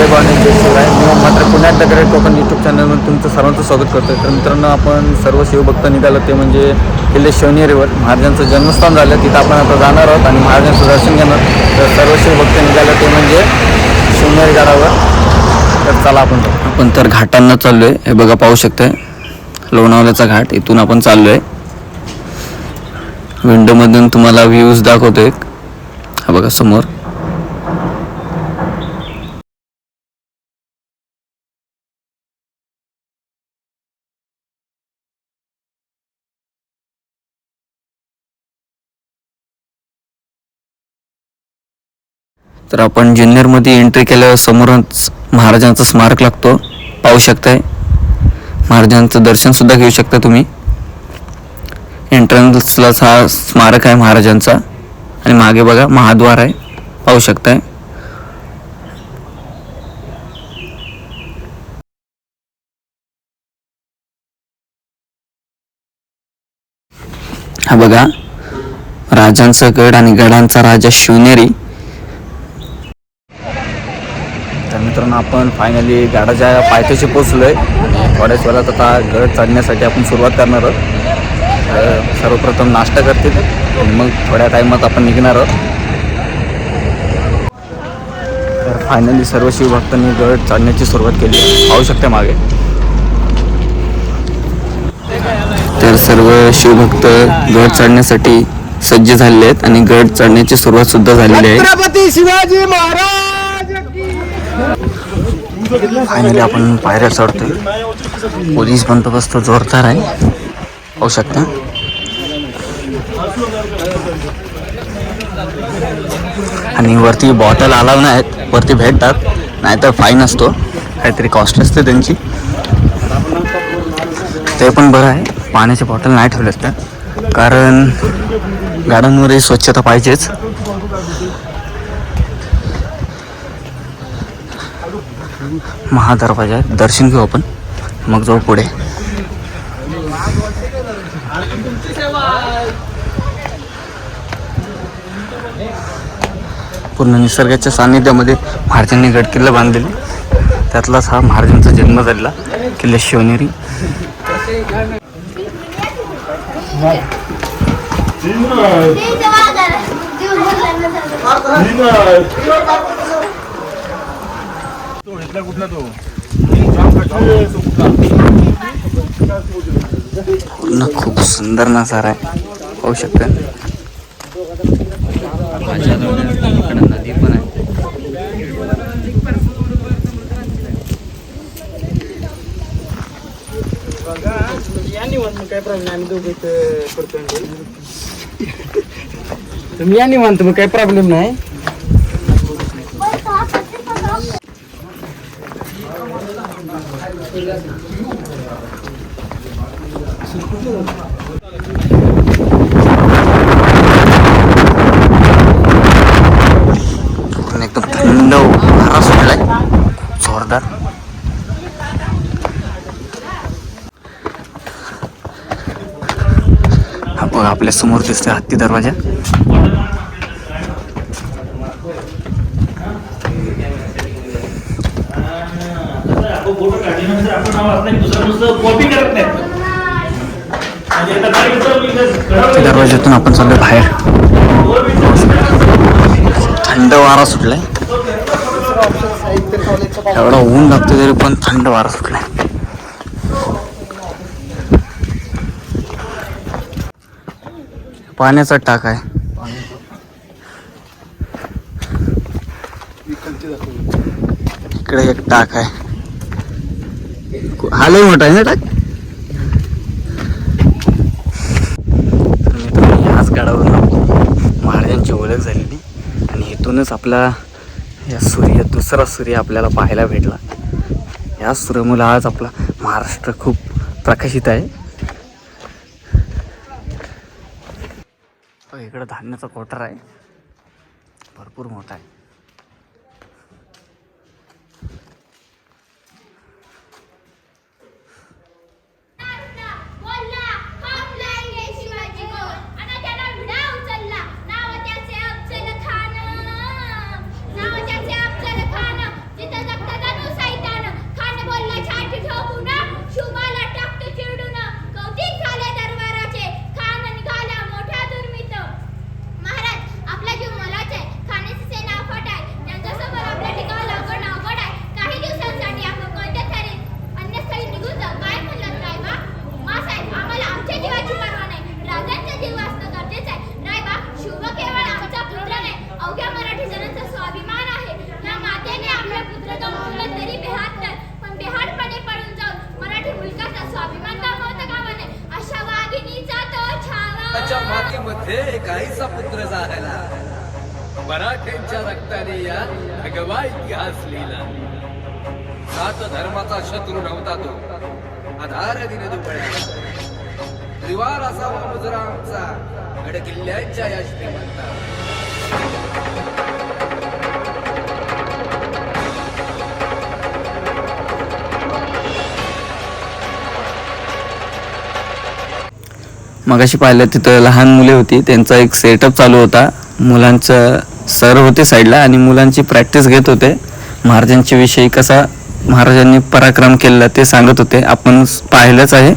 जय भवानी शिवराय. मी मात्र पुण्यात दगडे कोकण यूट्यूब चॅनलमध्ये तुमचं सर्वांचं स्वागत करतो तर मित्रांनो आपण सर्व शिवभक्त निघालो ते म्हणजे किल्ले शिवनेरीवर महाराजांचं जन्मस्थान झालं तिथं आपण आता जाणार आहोत आणि महाराजांचं दर्शन घेणार. तर सर्व शिवभक्त निघालं ते म्हणजे शिवनेरी गडावर. तर चला आपण आपण तर घाटांना चाललो आहे हे बघा पाहू शकताय. लोणावल्याचा घाट. इथून आपण चाललो आहे विंडोमधून तुम्हाला व्ह्यूज दाखवतो एक हा बघा समोर. तर आपण जुन्नरमध्ये एंट्री केल्यावर समोरच महाराजांचं स्मारक लागतो. पाहू शकताय. महाराजांचं दर्शनसुद्धा घेऊ शकता तुम्ही. एंट्रन्सलाच हा स्मारक आहे महाराजांचा. आणि मागे बघा महाद्वार आहे. पाहू शकताय. हा बघा. राजांचा गड आणि गडांचा राजा शिवनेरी तर मित्रांनो आपण फायनली गाडाच्या पायथ्याशी पोचलो आहे थोड्याच वेळात आता गड चढण्यासाठी आपण सुरुवात करणार आहोत. सर्वप्रथम नाश्ता करतील. मग थोड्या टाईमात आपण निघणार आहोत. तर फायनली सर्व शिवभक्तांनी गड चढण्याची सुरुवात केली पाहू शकते मागे. तर सर्व शिवभक्त गड चढण्यासाठी सज्ज झालेले आहेत आणि गड चढण्याची सुरुवात सुद्धा झालेली आहे. शिवाजी महाराज! फायनली आपण पायऱ्या चढतोय. पोलीस बंदोबस्त जोरदार आहे. होऊ शकता. आणि वरती बॉटल अलाव नाहीत. वरती भेटतात. नाहीतर फाईन असतो. काहीतरी कॉस्ट असते त्यांची. ते पण बरं आहे. पाण्याची बॉटल नाही ठेवले त्या. कारण गार्डनमध्ये स्वच्छता पाहिजेच. महादरवाजा आहे. दर्शन घेऊ आपण. मग जाऊ पुढे. पूर्ण निसर्गाच्या सान्निध्यामध्ये महाराजांनी गड किल्ले बांधलेले. त्यातलाच हा महाराजांचा जन्म झालेला किल्ला शिवनेरी. पूर्ण खूप सुंदर नजारा आहे. पाहू शकता. माझ्या इकडे नदी पण आहे. या निवांत मग काय प्रॉब्लेम आम्ही दोघं तुम्ही या निवांत मग काही प्रॉब्लेम नाही पूर्ण एकदम थंड वारा सुटलाय. जोरदार. आपल्यासमोर दिसतोय हत्ती दरवाजा. फोटो काढल्यानंतर आपण नाव असताना दुसरं नुसतं कॉपी करत नाहीत. दरवाज्यातून आपण चाललोय बाहेर. थंड वारा सुटलाय. एवढा ऊन लागतो तरी पण थंड वारा सुटलाय. पाण्याचा टाक आहे. इकडे एक टाक आहे. हा लय मोठा आहे ना टाक. तर मित्रांनो ह्याच महाराजांची ओळख झालेली. आणि इथूनच आपला या सूर्य दुसरा सूर्य आपल्याला पाहायला भेटला. या सूर्यमुला आज आपला महाराष्ट्र खूप प्रकाशित आहे. इकडं धान्याचा कोठार आहे. भरपूर मोठा आहे बोलला हम लाएंगे शिवाजी को आणि त्याला विडा उचलला नाव त्याचे अफजल खान नाव त्याचे अफजल खान जिथं जगतात मध्ये काहीसा पुत्र झाला मराठ्यांच्या रक्ताने या भगवा इतिहास लिहिला. सात धर्माचा शत्रू नव्हता तो. आधार दिन दुपड्या त्रिवार असावा मुजरा आमचा गड या श्रीमंता मगाशी पाहिलं तिथं लहान मुले होती. त्यांचा एक सेटअप चालू होता. मुलांचं सर होते साईडला आणि मुलांची प्रॅक्टिस घेत होते. महाराजांच्या विषयी कसा महाराजांनी पराक्रम केलेला ते सांगत होते. आपण पाहिलंच आहे.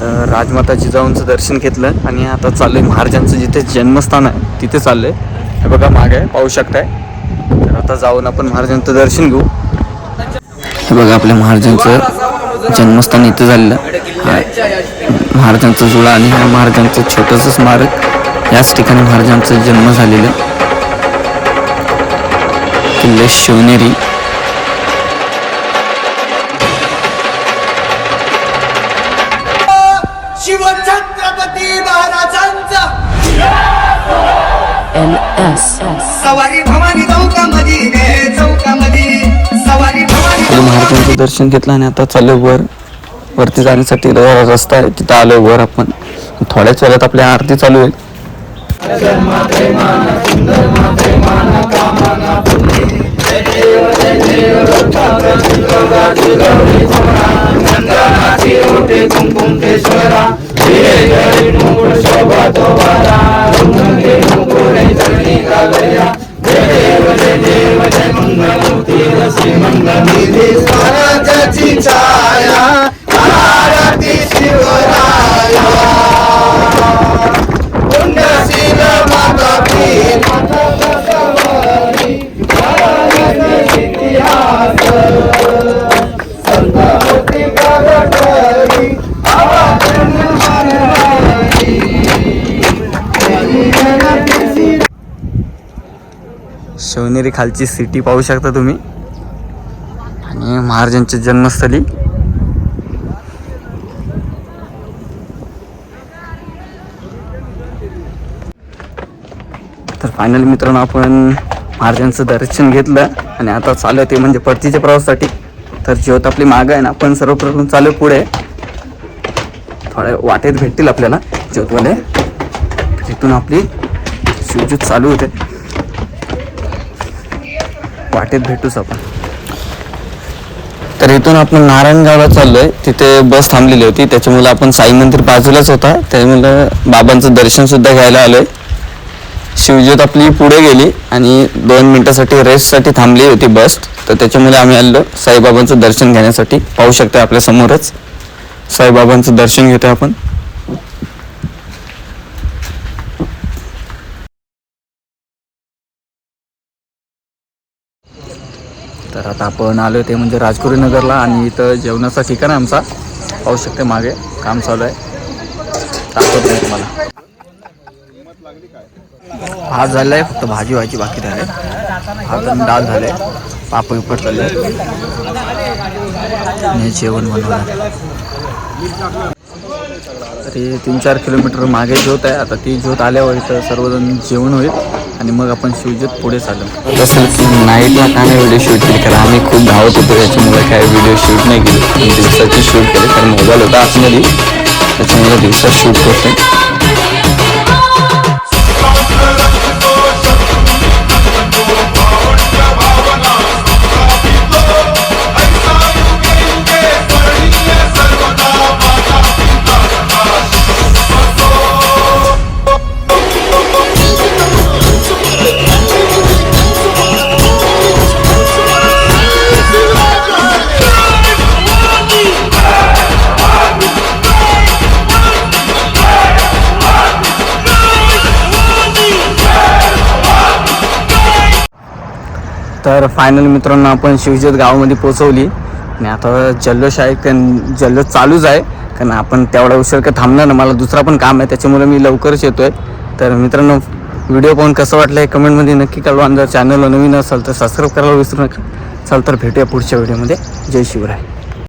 तर राजमाता जिजाऊंचं दर्शन घेतलं आणि आता चाललंय महाराजांचं जिथे जन्मस्थान आहे तिथे चाललंय. हे बघा मागे पाहू शकताय. तर आता जाऊन आपण महाराजांचं दर्शन घेऊ. हे बघा आपल्या महाराजांचं जन्मस्थान इथं झालेलं. महाराजांचा जुळा आणि ह्या महाराजांचं छोटंसं स्मारक याच ठिकाणी महाराजांचा जन्म झालेलं. किल्ले शिवनेरी. शिवछत्रपती महाराजांचा. सवारी भवानी चौकामध्ये गे चौकामध्ये सवारी भवानी खाली महाराजांचं दर्शन घेतलं आणि आता चालू वर. वरती जाण्यासाठी रस्ता आहे तिथं आलो वर आपण. थोड्याच वेळात आपली आरती चालू होईल. स्वराजाची छाया. शिवनेरी खालची सिटी पाहू शकता तुम्ही. आणि महाराजांची जन्मस्थळी. तर फायनली मित्रांनो आपण महाराजांचं दर्शन घेतलं आणि आता चालू आहे ते म्हणजे परतीच्या प्रवासासाठी. तर ज्योत आपली माग आहे ना आपण सर्वप्रथम चालू पुढे. थोड्या वाटेत भेटतील आपल्याला ज्योतवाले तिथून आपली शिवजूत चालू होते. वाटेत भेटूच आपण. तर इथून आपण नारायणगावला चाललोय. तिथे बस थांबलेली होती. त्याच्यामुळे आपण साई मंदिर बाजूलाच होता. त्यामुळे बाबांचं दर्शन सुद्धा घ्यायला आलोय. शिवज्योत आपली पुढे गेली आणि दोन मिनिटासाठी रेस्टसाठी थांबली होती बस. तर त्याच्यामुळे आम्ही आलो साईबाबांचं दर्शन घेण्यासाठी. पाहू शकता आपल्या समोरच. साईबाबांचं दर्शन घेतोय आपण. तर आता आपण आलो ते म्हणजे राजकुरी नगरला आणि इथं जेवणाचा ठिकाण आहे आमचा. पाहू शकते मागे काम चालू आहे. दाखवतो मी तुम्हाला. भात झाला आहे फक्त भाजी व्हायची बाकी राहिले. भात आणि डाळ झाले पापड उपट चालले. आणि जेवण बनवलं तरी तीन चार किलोमीटर मागे ज्योत आहे. आता ती ज्योत आल्यावर इथं सर्वजण जेवण होईल. आणि मग आपण शिवजीत पुढे चालू. तसं की नाईटला का नाही व्हिडिओ शूट केली कारण आम्ही खूप धावत होतो त्याच्यामुळे काय व्हिडिओ शूट नाही केली. पण दिवसाची शूट केली कारण मोबाईल होता आतमध्ये. त्याच्यामुळे दिवसात शूट करतो तर फायनल मित्रांनो आपण शिवजत गावामध्ये पोचवली आणि आता जल्लोष आहे कारण जल्लोष चालूच आहे. कारण आपण तेवढा उशीर का थांबणार ना मला दुसरा पण काम आहे त्याच्यामुळे मी लवकरच येतो आहे तर मित्रांनो व्हिडिओ पाहून कसं वाटलं हे कमेंटमध्ये नक्की कळवा. आणि जर चॅनलला नवीन असाल तर सबस्क्राईब करायला विसरू नका. चाल तर भेटूया पुढच्या व्हिडिओमध्ये जय शिवराय.